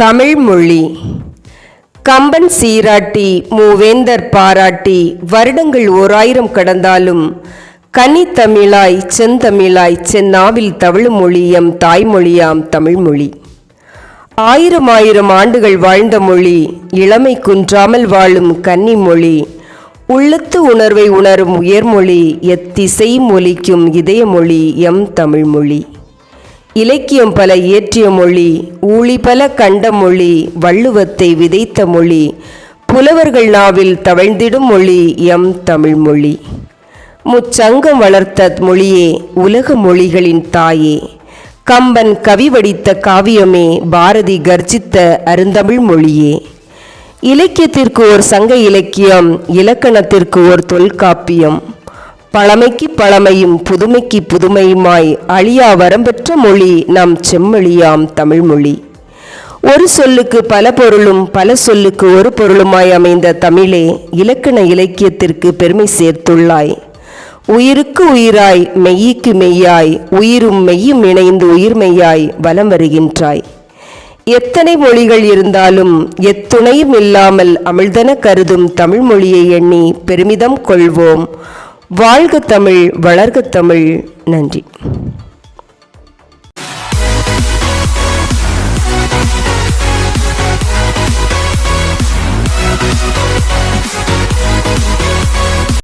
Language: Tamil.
தமிழ்மொழி. கம்பன் சீராட்டி மூவேந்தர் பாராட்டி வருடங்கள் ஓராயிரம் கடந்தாலும் கன்னித்தமிழாய் செந்தமிழாய் செந்நாவில் தவழும் மொழியம் தாய்மொழியாம் தமிழ்மொழி. ஆயிரம் ஆயிரம் ஆண்டுகள் வாழ்ந்த மொழி இளமை குன்றாமல் வாழும் கன்னி மொழி உள்ளத்து உணர்வை உணரும் உயர்மொழி எத்திசையும் ஒலிக்கும் இதயமொழி எம் தமிழ்மொழி. இலக்கியம் பல இயற்றிய மொழி ஊழி பல கண்ட மொழி வள்ளுவத்தை விதைத்த மொழி புலவர்கள் நாவில் தவழ்ந்திடும் மொழி எம் தமிழ்மொழி முச்சங்கம் வளர்த்த மொழியே உலக மொழிகளின் தாயே. கம்பன் கவி வடித்த காவியமே பாரதி கர்ஜித்த அருந்தமிழ் மொழியே. இலக்கியத்திற்கு ஓர் சங்க இலக்கியம் இலக்கணத்திற்கு ஓர் தொல்காப்பியம். பழமைக்கு பழமையும் புதுமைக்கு புதுமையுமாய் அழியா வரம்பெற்ற மொழி நம் செம்மொழியாம் தமிழ்மொழி ஒரு சொல்லுக்கு பல பொருளும் பல சொல்லுக்கு ஒரு பொருளுமாய் அமைந்த தமிழே இலக்கண இலக்கியத்திற்கு பெருமை சேர்த்துள்ளாய். உயிருக்கு உயிராய் மெய்யிக்கு மெய்யாய் உயிரும் மெய்யும் இணைந்து உயிர்மெய்யாய் வலம் வருகின்றாய். எத்தனை மொழிகள் இருந்தாலும் எத்துணையும் இல்லாமல் அமிழ்தன கருதும் தமிழ் மொழியை எண்ணி பெருமிதம் கொள்வோம். வாழ்க தமிழ் வளர்க தமிழ். நன்றி.